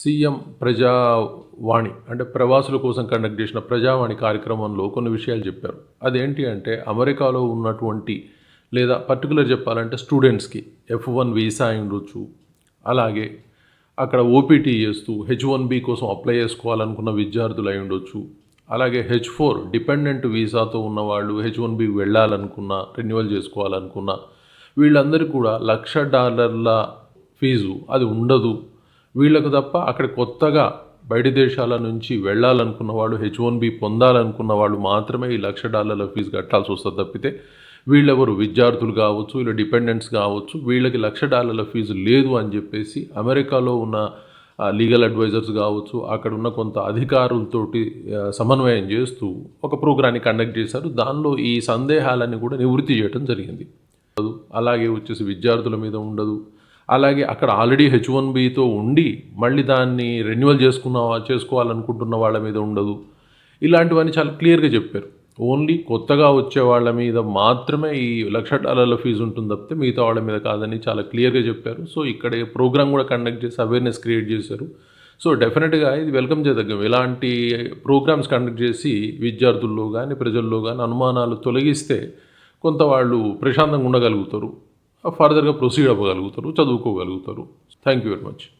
CM ప్రజావాణి అంటే ప్రవాసుల కోసం conduct చేసిన ప్రజావాణి కార్యక్రమంలో కొన్ని విషయాలు చెప్పారు. అదేంటి అంటే అమెరికాలో ఉన్నటువంటి లేదా పర్టికులర్ చెప్పాలంటే స్టూడెంట్స్కి ఎఫ్ వన్ వీసా ఉండొచ్చు. అలాగే అక్కడ ఓపీటీ చేస్తూ హెచ్ వన్ బి కోసం అప్లై చేసుకోవాలనుకున్న విద్యార్థులు అయి ఉండొచ్చు. అలాగే హెచ్ ఫోర్ డిపెండెంట్ వీసాతో ఉన్నవాళ్ళు హెచ్ వన్ బి వెళ్ళాలనుకున్న రెన్యువల్ చేసుకోవాలనుకున్న వీళ్ళందరికీ కూడా లక్ష డాలర్ల ఫీజు అది ఉండదు. వీళ్ళకు తప్ప అక్కడ కొత్తగా బయట దేశాల నుంచి వెళ్ళాలనుకున్న వాళ్ళు హెచ్ వన్ బి పొందాలనుకున్న వాళ్ళు మాత్రమే ఈ లక్ష డాలర్ల ఫీజు కట్టాల్సి వస్తుంది తప్పితే వీళ్ళెవరు? విద్యార్థులు కావచ్చు వీళ్ళ డిపెండెంట్స్ కావచ్చు వీళ్ళకి లక్ష డాలర్ల ఫీజు లేదు అని చెప్పేసి అమెరికాలో ఉన్న లీగల్ అడ్వైజర్స్ కావచ్చు అక్కడ ఉన్న కొంత అధికారులతోటి సమన్వయం చేస్తూ ఒక ప్రోగ్రాన్ని కండక్ట్ చేశారు. దానిలో ఈ సందేహాలన్నీ కూడా నివృత్తి చేయడం జరిగింది. అలాగే వచ్చేసి విద్యార్థుల మీద ఉండదు. అలాగే అక్కడ ఆల్రెడీ హెచ్ వన్ బితో ఉండి మళ్ళీ దాన్ని రెన్యువల్ చేసుకున్న చేసుకోవాలనుకుంటున్న వాళ్ళ మీద ఉండదు. ఇలాంటివన్నీ చాలా క్లియర్గా చెప్పారు. ఓన్లీ కొత్తగా వచ్చే వాళ్ళ మీద మాత్రమే ఈ లక్ష డాలర్ల ఫీజు ఉంటుంది తప్పితే మిగతా వాళ్ళ మీద కాదని చాలా క్లియర్గా చెప్పారు. సో ఇక్కడ ప్రోగ్రామ్ కూడా కండక్ట్ చేసి అవేర్నెస్ క్రియేట్ చేశారు. సో డెఫినెట్గా ఇది వెల్కమ్ చేయదగ్గం. ఇలాంటి ప్రోగ్రామ్స్ కండక్ట్ చేసి విద్యార్థుల్లో కానీ ప్రజల్లో కానీ అనుమానాలు తొలగిస్తే కొంత వాళ్ళు ప్రశాంతంగా ఉండగలుగుతారు. ఫర్దర్గా ప్రొసీడ్ అవ్వగలుగుతారు చదువుకోగలుగుతారు. Thank you very much